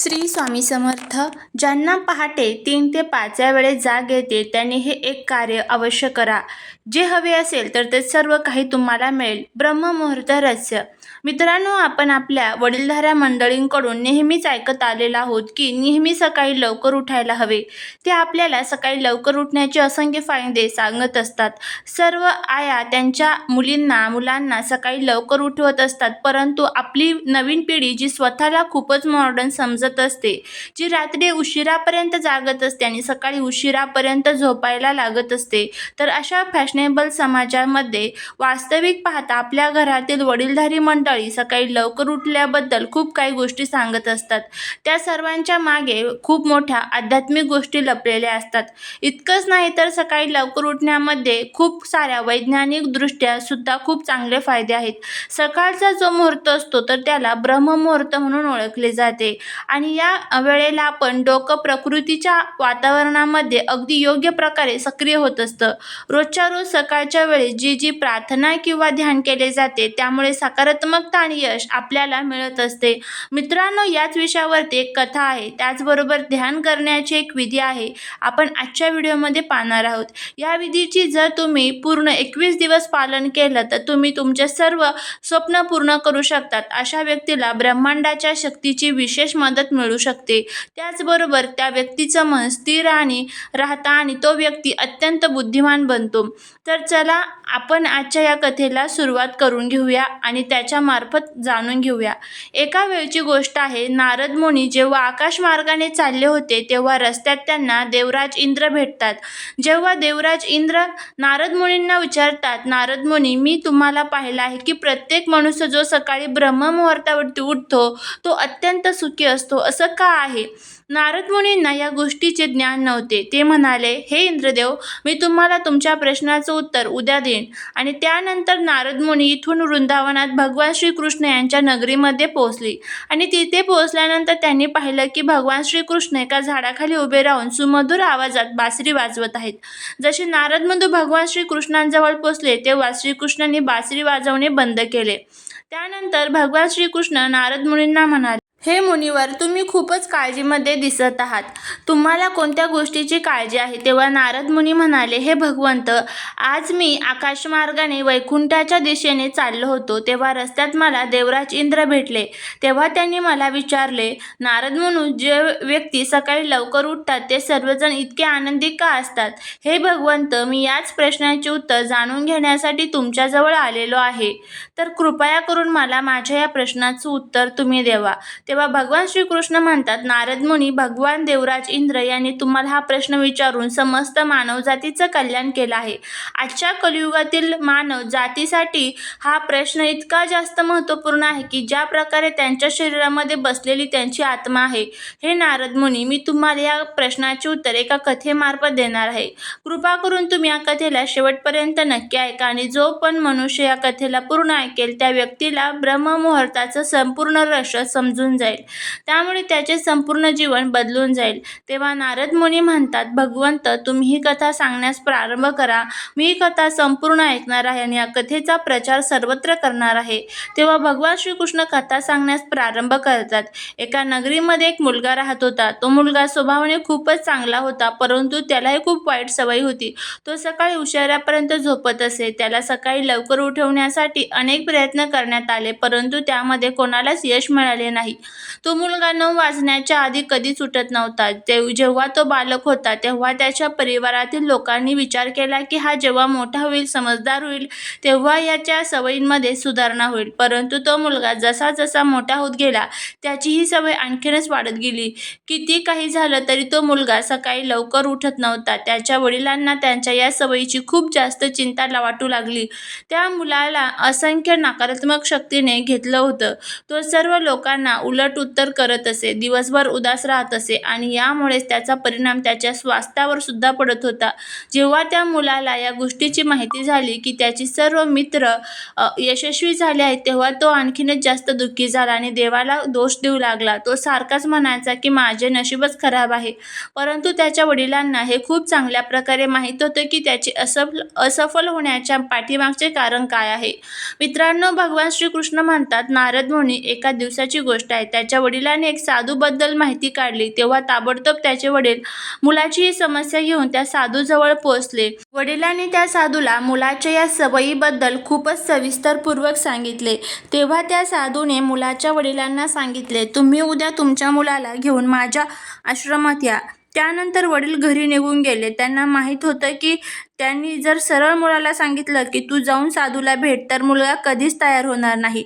श्री स्वामी समर्थ ज्यांना पहाटे तीन ते पाच या वेळेस जाग येते त्यांनी हे एक कार्य अवश्य करा. जे हवे असेल तर ते सर्व काही तुम्हाला मिळेल. ब्रह्ममुहूर्त रहस्य. मित्रांनो आपण आपल्या वडीलधाऱ्या मंडळींकडून नेहमीच ऐकत आलेलो आहोत की नेहमी सकाळी लवकर उठायला हवे. ते आपल्याला सकाळी लवकर उठण्याचे असंख्य फायदे सांगत असतात. सर्व आया त्यांच्या मुलींना मुलांना सकाळी लवकर उठवत असतात परंतु आपली नवीन पिढी जी स्वतःला खूपच मॉडर्न समजत असते. जी रात्री उशिरापर्यंत जागत असते आणि सकाळी उशिरापर्यंत झोपायला लागत असते. तर अशा फॅशनेबल समाजामध्ये वास्तविक पाहता आपल्या घरातील वडीलधारी मंडळी सकाळी लवकर उठल्याबद्दल खूप काही गोष्टी सांगत असतात. त्या सर्वांच्या मागे खूप मोठ्या आध्यात्मिक गोष्टी लपलेल्या असतात. इतकंच नाही तर सकाळी लवकर उठण्यामध्ये खूप साऱ्या वैज्ञानिकदृष्ट्या सुद्धा खूप चांगले फायदे आहेत. सकाळचा जो मुहूर्त असतो तर त्याला ब्रह्ममुहूर्त म्हणून ओळखले जाते. आणि या वेळेला आपण डोकं प्रकृतीच्या वातावरणामध्ये अगदी योग्य प्रकारे सक्रिय होत असतं. रोजच्या रोज सकाळच्या वेळी जी जी प्रार्थना किंवा ध्यान केले जाते त्यामुळे सकारात्मकता आणि यश आपल्याला मिळत असते. मित्रांनो याच विषयावरती एक कथा आहे. त्याचबरोबर ध्यान करण्याची एक विधी आहे. आपण आजच्या व्हिडिओमध्ये पाहणार आहोत. या विधीची जर तुम्ही पूर्ण एकवीस दिवस पालन केलं तर तुम्ही तुमचे सर्व स्वप्न पूर्ण करू शकतात. अशा व्यक्तीला ब्रह्मांडाच्या शक्तीची विशेष मदत मिळू शकते. त्याचबरोबर त्या व्यक्तीचं मन स्थिर आणि राहता आणि तो व्यक्ती अत्यंत बुद्धिमान बनतो. तर चला आपण आजच्या या कथेला सुरुवात करून घेऊया आणि त्याच्यामार्फत जाणून घेऊया. एका वेळची गोष्ट आहे नारद मुनी जेव्हा आकाश मार्गाने चालले होते तेव्हा रस्त्यात त्यांना देवराज इंद्र भेटतात. जेव्हा देवराज इंद्र नारद मुनींना विचारतात नारद मुनी मी तुम्हाला पाहिलं आहे की प्रत्येक मनुष्य जो सकाळी ब्रह्ममुहूर्तावरती उठतो तो अत्यंत सुखी असतो. असं का आहे? नारद मुनींना या गोष्टीचे ज्ञान नव्हते. ते म्हणाले हे इंद्रदेव मी तुम्हाला तुमच्या प्रश्नाचं उत्तर उद्या देईन. आणि त्यानंतर नारद मुनी इथून वृंदावनात भगवान श्रीकृष्ण यांच्या नगरीमध्ये पोहोचली. आणि तिथे पोहोचल्यानंतर त्यांनी पाहिलं की भगवान श्रीकृष्ण एका झाडाखाली उभे राहून सुमधुर आवाजात बासरी वाजवत आहेत. जसे नारद बंधू भगवान श्रीकृष्णांजवळ पोचले तेव्हा श्रीकृष्णांनी बासरी वाजवणे बंद केले. त्यानंतर भगवान श्रीकृष्ण नारद मुनींना म्हणाले हे मुनिवर तुम्ही खूपच काळजीमध्ये दिसत आहात. तुम्हाला कोणत्या गोष्टीची काळजी आहे? तेव्हा नारद मुनी म्हणाले हे भगवंत आज मी आकाशमार्गाने वैकुंठाच्या दिशेने चाललो होतो. तेव्हा रस्त्यात मला देवराज इंद्र भेटले. तेव्हा त्यांनी मला विचारले नारद म्हणून जे व्यक्ती सकाळी लवकर उठतात ते सर्वजण इतके आनंदी का असतात? हे भगवंत मी याच प्रश्नाचे उत्तर जाणून घेण्यासाठी तुमच्याजवळ आलेलो आहे. तर कृपया करून मला माझ्या या प्रश्नाचं उत्तर तुम्ही देवा. तेव्हा भगवान श्रीकृष्ण म्हणतात नारद मुनी भगवान देवराज इंद्र यांनी तुम्हाला हा प्रश्न विचारून समस्त मानवजातीचं कल्याण केलं आहे. आजच्या कलियुगातील मानव जातीसाठी हा प्रश्न इतका जास्त महत्त्वपूर्ण आहे की ज्या प्रकारे त्यांच्या शरीरामध्ये बसलेली त्यांची आत्मा आहे. हे नारद मुनी मी तुम्हाला या प्रश्नाचे उत्तर एका कथेमार्फत देणार आहे. कृपा करून तुम्ही या कथेला शेवटपर्यंत नक्की ऐका आणि जो पण मनुष्य या कथेला पूर्ण ऐकेल त्या व्यक्तीला ब्रह्ममुहूर्ताचं संपूर्ण रहस्य समजून जाईल. त्यामुळे त्याचे संपूर्ण जीवन बदलून जाईल. तेव्हा नारद मुनी म्हणतात भगवंत तुम्ही ही कथा सांगण्यास प्रारंभ करा. मी ही कथा संपूर्ण ऐकणार आहे आणि या कथेचा प्रचार सर्वत्र करणार आहे. तेव्हा भगवान श्रीकृष्ण कथा सांगण्यास प्रारंभ करतात. एका नगरीमध्ये एक मुलगा राहत होता. तो मुलगा स्वभावाने खूपच चांगला होता परंतु त्यालाही खूप वाईट सवय होती. तो सकाळी उशिरापर्यंत झोपत असे. त्याला सकाळी लवकर उठवण्यासाठी अनेक प्रयत्न करण्यात आले परंतु त्यामध्ये कोणालाच यश मिळाले नाही. तो मुलगा नऊ वाजण्याच्या आधी कधीच उठत नव्हता. ते जेव्हा तो बालक होता तेव्हा त्याच्या परिवारातील लोकांनी विचार केला की हा जेव्हा मोठा होईल समजदार होईल तेव्हा याच्या सवयींमध्ये सुधारणा होईल. परंतु तो मुलगा जसा जसा मोठा होत गेला त्याची ही सवय आणखीनच वाढत गेली. किती काही झालं तरी तो मुलगा सकाळी लवकर उठत नव्हता. त्याच्या वडिलांना त्यांच्या या सवयीची खूप जास्त चिंता ला- वाटू लागली. त्या मुलाला असंख्य नकारात्मक शक्तीने घेतलं होतं. तो सर्व लोकांना उल उलट उत्तर करत असे. दिवसभर उदास राहत असे आणि यामुळेच त्याचा परिणाम त्याच्या स्वास्थ्यावर सुद्धा पडत होता. जेव्हा त्या मुलाला या गोष्टीची माहिती झाली की त्याची सर्व मित्र यशस्वी झाले आहेत तेव्हा तो आणखीनच जास्त दुःखी झाला आणि देवाला दोष देऊ लागला. तो सारखाच म्हणायचा की माझे नशीबच खराब आहे. परंतु त्याच्या वडिलांना हे खूप चांगल्या प्रकारे माहीत होतं की त्याचे असफल असफल होण्याच्या पाठीमागचे कारण काय आहे. मित्रांनो भगवान श्रीकृष्ण म्हणतात नारद मुनी एका दिवसाची गोष्ट आहे त्याच्या वडिलांनी एक साधूबद्दल माहिती काढली. तेव्हा ताबडतोब त्याचे वडील मुलाची ही समस्या घेऊन त्या साधूजवळ पोहोचले. वडिलांनी त्या साधूला मुलाच्या या सवयीबद्दल खूपच सविस्तरपूर्वक सांगितले. तेव्हा त्या साधूने मुलाच्या वडिलांना सांगितले तुम्ही उद्या तुमच्या मुलाला घेऊन माझ्या आश्रमात या. त्यानंतर वडील घरी निघून गेले. त्यांना माहीत होतं की त्यांनी जर सरळ मुलाला सांगितलं की तू जाऊन साधूला भेट तर मुलगा कधीच तयार होणार नाही.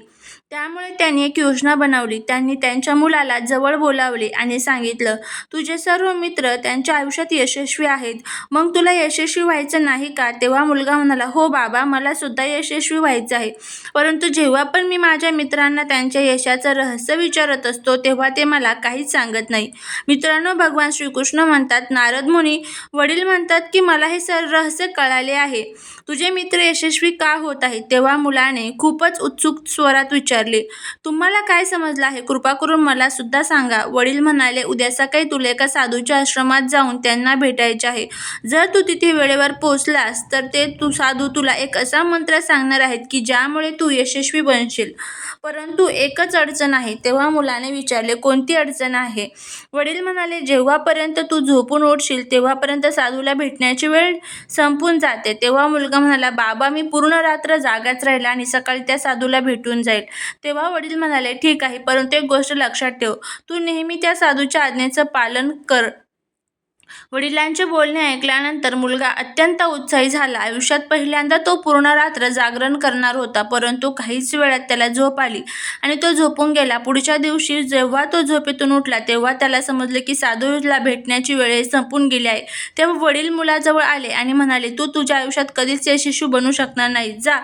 त्यामुळे त्यांनी एक योजना बनवली. त्यांनी त्यांच्या मुलाला जवळ बोलावले आणि सांगितलं तुझे सर्व मित्र त्यांच्या आयुष्यात यशस्वी आहेत. मग तुला यशस्वी व्हायचं नाही का तेव्हा मुलगा म्हणाला हो बाबा मला सुद्धा यशस्वी व्हायचं आहे. परंतु जेव्हा पण मी माझ्या मित्रांना त्यांच्या यशाचं रहस्य विचारत असतो तेव्हा ते मला काहीच सांगत नाही. मित्रांनो भगवान श्रीकृष्ण म्हणतात नारद मुनी वडील म्हणतात की मला हे सर रहस्य कळाले आहे. तुझे मित्र यशस्वी का होत आहेत? तेव्हा मुलाने खूपच उत्सुक स्वरात विचार विचारले तुम्हाला काय समजलं आहे? कृपा करून मला सुद्धा सांगा. वडील म्हणाले उद्या सकाळी तुला एका साधूच्या आश्रमात जाऊन त्यांना भेटायचे आहे. जर तू तिथे वेळेवर पोहोचलास तर ते तू साधू तुला एक असा मंत्र सांगणार आहेत की ज्यामुळे तू यशस्वी बनशील. परंतु एकच अडचण आहे तेव्हा मुलाने विचारले कोणती अडचण आहे? वडील म्हणाले जेव्हापर्यंत तू झोपून उठशील तेव्हापर्यंत साधूला भेटण्याची वेळ संपून जाते. तेव्हा मुलगा म्हणाला बाबा मी पूर्ण रात्र जागाच राहिला आणि सकाळी त्या साधूला भेटून जाईल. तेव्हा वडील म्हणाले ठीक आहे परंतु एक गोष्ट लक्षात ठेव. तू नेहमी त्या साधूच्या आज्ञेचं पालन कर. वडिलांचे बोलणे ऐकल्यानंतर मुलगा अत्यंत उत्साही झाला. आयुष्यात पहिल्यांदा तो पूर्ण रात्र जागरण करणार होता परंतु काहीच वेळात त्याला झोप आली आणि तो झोपून गेला. पुढच्या दिवशी जेव्हा तो झोपेतून उठला तेव्हा त्याला समजले की साधूला भेटण्याची वेळ संपून गेली आहे. तेव्हा वडील मुलाजवळ आले आणि म्हणाले तू तुझ्या आयुष्यात कधीच यशस्वी बनू शकणार नाही. जा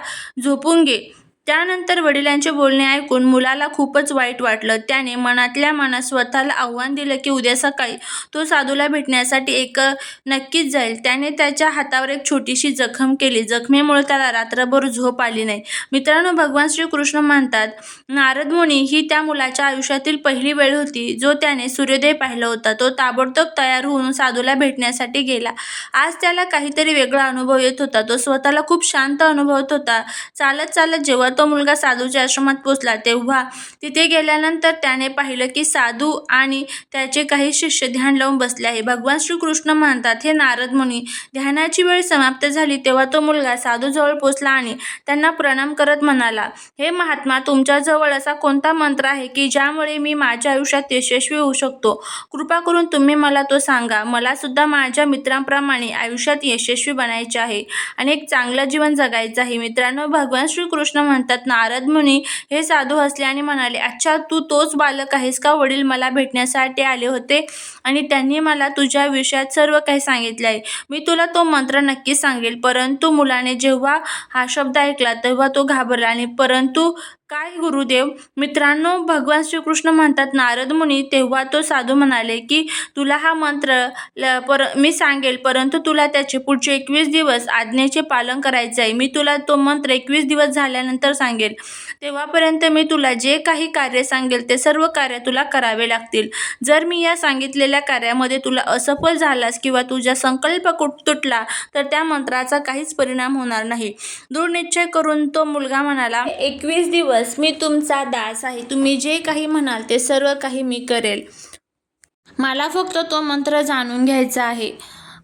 झोपून घे. त्यानंतर वडिलांचे बोलणे ऐकून मुलाला खूपच वाईट वाटलं. त्याने मनातल्या मनात स्वतःला आव्हान दिलं की उद्या सकाळी तो साधूला भेटण्यासाठी एक नक्कीच जाईल. त्याने त्याच्या हातावर एक छोटीशी जखम केली. जखमेमुळे त्याला रात्रभर झोप आली नाही. मित्रांनो भगवान श्रीकृष्ण म्हणतात नारद मुनी ही त्या मुलाच्या आयुष्यातील पहिली वेळ होती जो त्याने सूर्योदय पाहिला होता. तो ताबडतोब तयार होऊन साधूला भेटण्यासाठी गेला. आज त्याला काहीतरी वेगळा अनुभव येत होता. तो स्वतःला खूप शांत अनुभवत होता. चालत चालत जेव्हा तो मुलगा साधूच्या आश्रमात पोचला तेव्हा तिथे गेल्यानंतर त्याने पाहिलं की साधू आणि त्याचे काही शिष्य ध्यान लावून बसले आहे. भगवान श्रीकृष्ण म्हणतात हे नारद मुनी ध्यानाची वेळ समाप्त झाली तेव्हा तो मुलगा साधूजवळ पोचला आणि त्यांना प्रणाम करत म्हणाला हे महात्मा तुमच्याजवळ असा कोणता मंत्र आहे की ज्यामुळे मी माझ्या आयुष्यात यशस्वी होऊ शकतो? कृपा करून तुम्ही मला तो सांगा. मला सुद्धा माझ्या मित्रांप्रमाणे आयुष्यात यशस्वी बनायचे आहे. आणि एक चांगलं जीवन जगायचं आहे. मित्रांनो भगवान श्रीकृष्ण म्हणतात नारद मुनी हे साधू हसले आणि म्हणाले अच्छा तू तोच बालक आहेस का? वडील मला भेटण्यासाठी आले होते आणि त्यांनी मला तुझ्या विषयात सर्व काही सांगितले आहे. मी तुला तो मंत्र नक्की सांगेल. परंतु मुलाने जेव्हा हा शब्द ऐकला तेव्हा तो घाबरला आणि परंतु काय गुरुदेव? मित्रांनो भगवान श्रीकृष्ण म्हणतात नारद मुनी तेव्हा तो साधू म्हणाले की तुला हा मंत्र ल पर मी सांगेल परंतु तुला त्याचे पुढचे एकवीस दिवस आज्ञेचे पालन करायचे आहे मी तुला तो मंत्र एकवीस दिवस झाल्यानंतर सांगेल. तेव्हापर्यंत मी तुला जे काही कार्य सांगेल ते सर्व कार्य तुला करावे लागतील. जर मी या सांगितलेल्या कार्यामध्ये तुला असफल झालास किंवा तुझा संकल्प कुट तुटला तर त्या मंत्राचा काहीच परिणाम होणार नाही. दृढ निश्चय करून तो मुलगा म्हणाला एकवीस दिवस मी तुमचा दास आहे. तुम्ही जे काही म्हणाल ते सर्व काही मी करेल. मला फक्त तो मंत्र जाणून घ्यायचा आहे.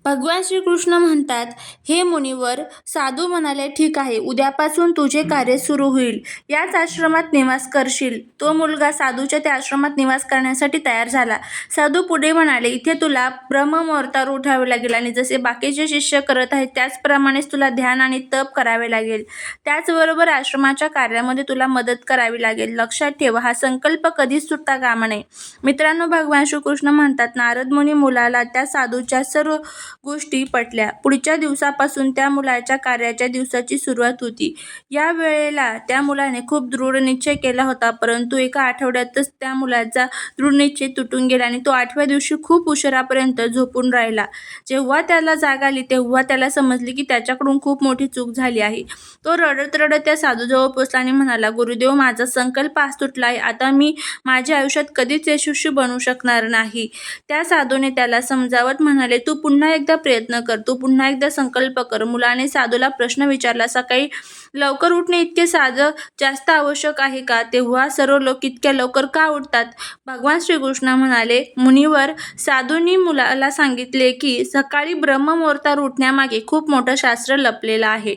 भगवान श्रीकृष्ण म्हणतात हे मुनिवर साधू म्हणाले ठीक आहे उद्यापासून तुझे कार्य सुरू होईल. याच आश्रमात निवास करशील तो मुलगा साधूच्या त्या आश्रमात निवास करण्यासाठी तयार झाला. साधू पुढे म्हणाले इथे तुला ब्रह्ममुहूर्तावर उठावे लागेल आणि जसे बाकीचे शिष्य करत आहेत त्याचप्रमाणेच तुला ध्यान आणि तप करावे लागेल. त्याचबरोबर आश्रमाच्या कार्यामध्ये तुला मदत करावी लागेल. लक्षात ठेवा हा संकल्प कधीच सुटता कामा नये. मित्रांनो भगवान श्रीकृष्ण म्हणतात नारद मुनी मुलाला त्या साधूच्या सर्व गोष्टी पटल्या. पुढच्या दिवसापासून त्या मुलाच्या कार्याच्या दिवसाची सुरुवात होती. या वेळेला त्या मुलाने खूप दृढ निश्चय केला होता परंतु एका आठवड्यातच त्या मुलाचा दृढ निश्चय तुटून गेला आणि तो आठव्या दिवशी खूप उशिरापर्यंत झोपून राहिला. जेव्हा त्याला जाग आली तेव्हा त्याला समजले की त्याच्याकडून खूप मोठी चूक झाली आहे. तो रडत रडत त्या साधूजवळ पोचला आणि म्हणाला गुरुदेव माझा संकल्प आज तुटला आहे. आता मी माझ्या आयुष्यात कधीच यशस्वी बनू शकणार नाही. त्या साधूने त्याला समजावत म्हणाले तू पुन्हा एकदा एकदा प्रयत्न कर. तू पुन्हा एकदा संकल्प कर. मुलाने साधूला प्रश्न विचारला सकाळी लवकर उठणे इतके साधं जास्त आवश्यक आहे का? तेव्हा सर्व लोक इतक्या लवकर का उठतात? भगवान श्रीकृष्ण म्हणाले मुनिवर साधूंनी मुलाला सांगितले की सकाळी ब्रह्ममुहूर्तावर उठण्यामागे खूप मोठं शास्त्र लपलेलं आहे.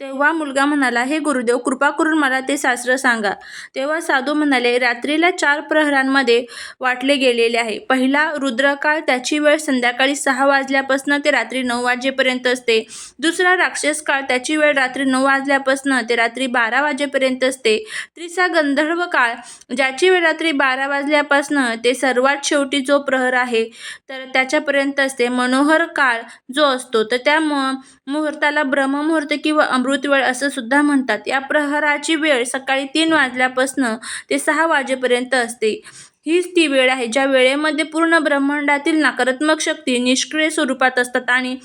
तेव्हा मुलगा म्हणाला हे गुरुदेव कृपा करून मला ते शास्त्र सांगा. तेव्हा साधू म्हणाले रात्रीला चार प्रहरांमध्ये वाटले गेलेले आहे. पहिला रुद्रकाळ त्याची वेळ संध्याकाळी सहा वाजल्यापासून ते रात्री नऊ वाजेपर्यंत असते. दुसरा राक्षस काळ त्याची वेळ रात्री नऊ वाजल्यापासून ते रात्री बारा वाजेपर्यंत असते. तिसरा गंधर्व काळ ज्याची वेळ रात्री बारा वाजल्यापासून ते सर्वात शेवटी जो प्रहर आहे तर त्याच्यापर्यंत असते. मनोहर काळ जो असतो तर त्या म मुहूर्ताला ब्रह्ममुहूर्त किंवा अमृत वेळ असं सुद्धा म्हणतात. या प्रहराची वेळ सकाळी तीन वाजल्यापासून ते सहा वाजेपर्यंत असते. हीच ती वेळ आहे ज्या वेळेमध्ये पूर्ण ब्रह्मांडातील नकारात्मक शक्ती निष्क्रिय स्वरूपात असतात आणि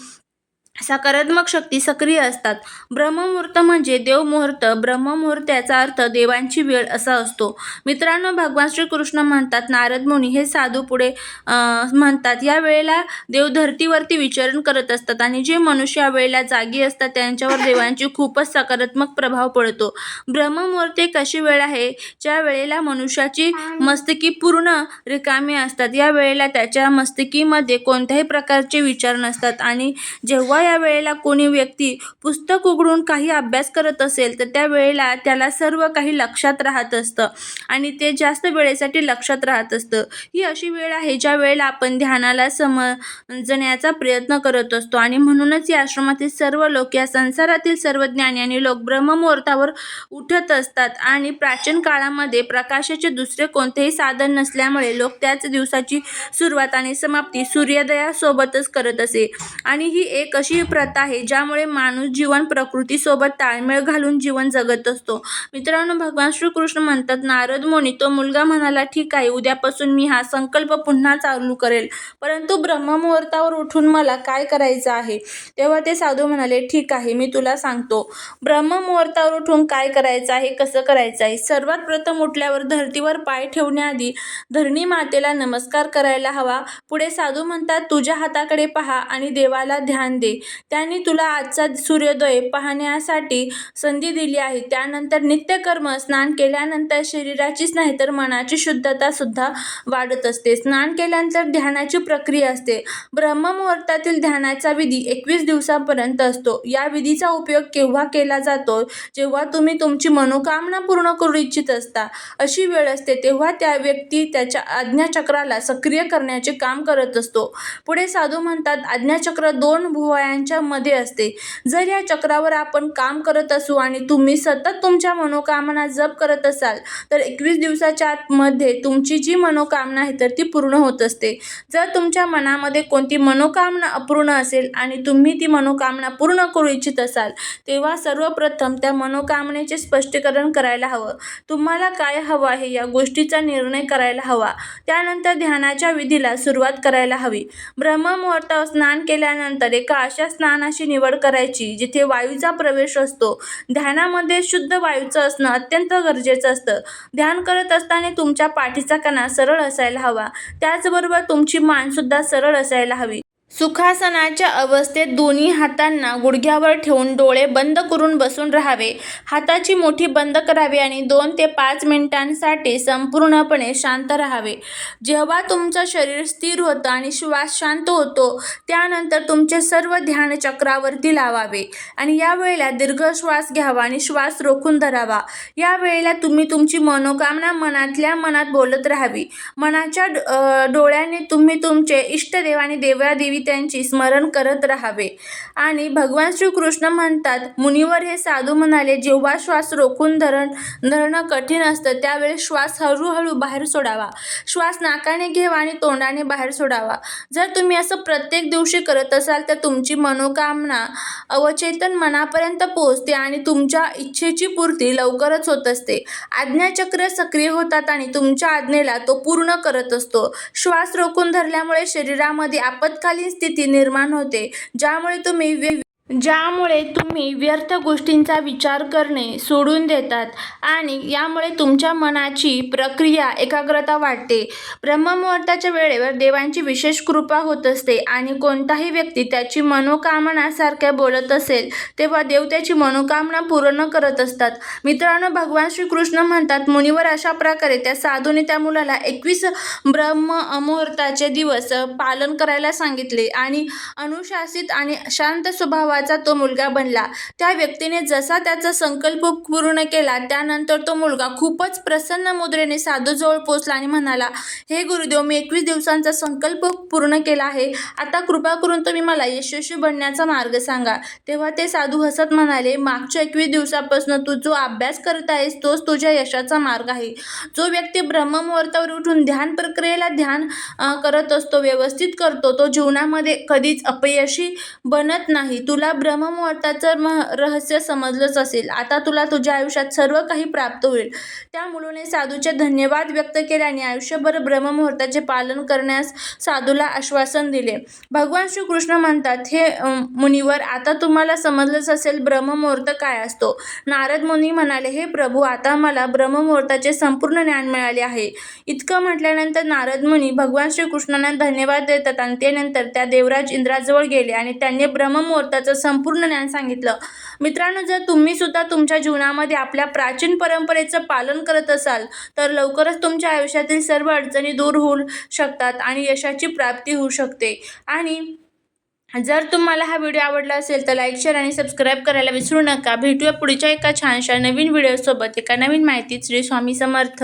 सकारात्मक शक्ती सक्रिय असतात. ब्रह्ममुहूर्त म्हणजे देवमुहूर्त. ब्रह्ममुहूर्त याचा अर्थ देवांची वेळ असा असतो. मित्रांनो भगवान श्रीकृष्ण म्हणतात नारद मुनी हे साधू पुढे म्हणतात या वेळेला देव धर्तीवरती विचरण करत असतात आणि जे मनुष्य या वेळेला जागी असतात त्यांच्यावर देवांची खूपच सकारात्मक प्रभाव पडतो. ब्रह्ममुहूर्त एक अशी वेळ आहे? ज्या वेळेला मनुष्याची मस्तकी पूर्ण रिकामी असतात या वेळेला त्याच्या मस्तकीमध्ये कोणत्याही प्रकारचे विचार नसतात आणि जेव्हा या वेळेला कोणी व्यक्ती पुस्तक उघडून काही अभ्यास करत असेल तर त्या वेळेला त्याला सर्व काही लक्षात राहत असतं. आणि ते जास्त वेळेसाठी लक्षात राहत असतं. ही अशी वेळ आहे ज्या वेळेला आपण ध्यानाला समजण्याचा प्रयत्न करत असतो. आणि म्हणूनच या आश्रमातील सर्व लोक या संसारातील सर्व ज्ञानी आणि लोक ब्रह्ममुहूर्तावर उठत असतात. आणि प्राचीन काळामध्ये प्रकाशाचे दुसरे कोणतेही साधन नसल्यामुळे लोक त्याच दिवसाची सुरुवात आणि समाप्ती सूर्योदयासोबतच करत असे. आणि ही एक अशी प्रथा आहे ज्यामुळे माणूस जीवन प्रकृतीसोबत ताळमेळ घालून जीवन जगत असतो. मित्रांनो भगवान श्रीकृष्ण म्हणतात नारद मुनी तो मुलगा म्हणाला ठीक आहे उद्यापासून मी हा संकल्प पुन्हा चालू करेल. परंतु ब्रह्ममुहूर्तावर उठून मला काय करायचं आहे? तेव्हा ते साधू म्हणाले ठीक आहे मी तुला सांगतो. ब्रह्ममुहूर्तावर उठून काय करायचं आहे कसं करायचं आहे? सर्वात प्रथम उठल्यावर धर्तीवर पाय ठेवण्याआधी धरणी मातेला नमस्कार करायला हवा. पुढे साधू म्हणतात तुझ्या हाताकडे पहा आणि देवाला ध्यान दे. त्यांनी तुला आजचा सूर्योदय पाहण्यासाठी संधी दिली आहे. त्यानंतर नित्यकर्म स्नान केल्यानंतर शरीराचीच नाही तर मनाची शुद्धता सुद्धा वाढत असते. स्नान केल्यानंतर ध्यानाची प्रक्रिया असते. ब्रह्ममुहूर्तातील ध्यानाचा विधी एकवीस दिवसापर्यंत असतो. या विधीचा उपयोग केव्हा केला जातो? जेव्हा तुम्ही तुमची मनोकामना पूर्ण करू इच्छित असता. अशी वेळ असते तेव्हा त्या व्यक्ती त्याच्या आज्ञाचक्राला सक्रिय करण्याचे काम करत असतो. पुढे साधू म्हणतात आज्ञाचक्र दोन भुवया भुवयांच्या मध्ये असते. जर या चक्रावर आपण काम करत असू आणि तुम्ही सतत तुमच्या मनोकामना जप करत असाल तर एकवीस दिवसाच्या आतमध्ये तुमची जी मनोकामना आहे तर ती पूर्ण होत असते. जर तुमच्या मनामध्ये कोणती मनोकामना अपूर्ण असेल आणि तुम्ही ती मनोकामना पूर्ण करू इच्छित असाल तेव्हा सर्वप्रथम त्या मनोकामनेचे स्पष्टीकरण करायला हवं. तुम्हाला काय हवं आहे या गोष्टीचा निर्णय करायला हवा. त्यानंतर ध्यानाच्या विधीला सुरुवात करायला हवी. ब्रह्ममुहूर्तावर स्नान केल्यानंतर एका अशा स्नानाची निवड करायची जिथे वायूचा प्रवेश असतो. ध्यानामध्ये शुद्ध वायूचं असणं अत्यंत गरजेचं असतं. ध्यान करत असताना तुमच्या पाठीचा कणा सरळ असायला हवा. त्याचबरोबर तुमची मानसुद्धा सरळ असायला हवी. सुखासनाच्या अवस्थेत दोन्ही हातांना गुडघ्यावर ठेवून डोळे बंद करून बसून राहावे. हाताची मुठी बंद करावी आणि दोन ते पाच मिनिटांसाठी संपूर्णपणे शांत राहावे. जेव्हा तुमचं शरीर स्थिर होतं आणि श्वास शांत होतो त्यानंतर तुमचे सर्व ध्यान चक्रावरती लावावे आणि या वेळेला दीर्घ श्वास घ्यावा आणि श्वास रोखून धरावा. या वेळेला तुम्ही तुमची मनोकामना मनातल्या मनात बोलत राहावी. मनाच्या डोळ्याने तुम्ही तुमचे इष्टदेव आणि देवादेवी त्यांची स्मरण करत राहावे. आणि भगवान श्रीकृष्ण म्हणतात मुनिवर हे साधू म्हणाले जेव्हा श्वास रोखून धरण धरणं कठीण असतं त्यावेळी श्वास हळूहळू बाहेर सोडावा. श्वास नाकाने घ्यावा आणि तोंडाने बाहेर सोडावा. जर तुम्ही असं प्रत्येक दिवशी करत असाल तर तुमची मनोकामना अवचेतन मनापर्यंत पोहोचते आणि तुमच्या इच्छेची पूर्ती लवकरच होत असते. आज्ञाचक्र सक्रिय होतात आणि तुमच्या आज्ञेला तो पूर्ण करत असतो. श्वास रोखून धरल्यामुळे शरीरामध्ये आपत्कालीन स्थिती निर्माण होते ज्यामुळे तुम्ही ज्यामुळे तुम्ही व्यर्थ गोष्टींचा विचार करणे सोडून देतात आणि यामुळे तुमच्या मनाची प्रक्रिया एकाग्रता वाढते. ब्रह्ममुहूर्ताच्या वेळेवर देवांची विशेष कृपा होत असते आणि कोणताही व्यक्ती त्याची मनोकामनासारख्या बोलत असेल तेव्हा देव त्याची मनोकामना पूर्ण करत असतात. मित्रांनो भगवान श्रीकृष्ण म्हणतात मुनीवर अशा प्रकारे त्या साधूने त्या मुलाला एकवीस ब्रह्म मुहूर्ताचे दिवस पालन करायला सांगितले आणि अनुशासित आणि शांत स्वभावाचा तो मुलगा बनला. त्या व्यक्तीने जसा त्याचा संकल्प पूर्ण केला त्यानंतर तो मुलगा खूपच प्रसन्न मुद्रेने साधूजवळ पोचला आणि म्हणाला हे गुरुदेव मी एकवीस दिवसांचा संकल्प पूर्ण केला आहे. आता कृपा करून तुम्ही मला यशस्वी बनण्याचा मार्ग सांगा. तेव्हा ते साधू हसत म्हणाले मागच्या एकवीस दिवसापासून तू जो अभ्यास करत आहेस तोच तुझ्या यशाचा मार्ग आहे. जो व्यक्ती ब्रह्ममुहूर्तावर उठून ध्यान प्रक्रियेला ध्यान करत असतो व्यवस्थित करतो तो जीवनामध्ये कधीच अपयशी बनत नाही. तुला ब्रह्ममुहूर्ताचं मह रहस्य समजलंच असेल. आता तुला तुझ्या आयुष्यात सर्व काही प्राप्त होईल. त्या मुलाने साधूचे धन्यवाद व्यक्त केले आणि आयुष्यभर ब्रह्ममुहूर्ताचे पालन करण्यास साधूला आश्वासन दिले. भगवान श्रीकृष्ण म्हणतात हे मुनीवर मुनिवर आता तुम्हाला समजलंच असेल ब्रह्ममुहूर्त काय असतो. नारद मुनी म्हणाले हे प्रभू आता मला ब्रह्ममुहूर्ताचे संपूर्ण ज्ञान मिळाले आहे. इतकं म्हटल्यानंतर नारद मुनी भगवान श्रीकृष्णांना धन्यवाद देतात आणि ते नंतर त्या देवराज इंद्राजवळ गेले आणि त्यांनी ब्रह्ममुहूर्ताचं संपूर्ण ज्ञान सांगितलं. मित्रांनो जर तुम्ही सुद्धा तुमच्या जीवनामध्ये आपल्या प्राचीन परंपरेचं पालन करत असाल तर लवकरच तुमच्या आयुष्यातील सर्व अडचणी दूर होऊ शकतात आणि यशाची प्राप्ती होऊ शकते. आणि जर तुम्हाला हा व्हिडिओ आवडला असेल तर लाईक शेअर आणि सबस्क्राईब करायला विसरू नका. भेटूया पुढच्या एका छानशा नवीन व्हिडिओसोबत. एका नवीन माहितीत श्री स्वामी समर्थ.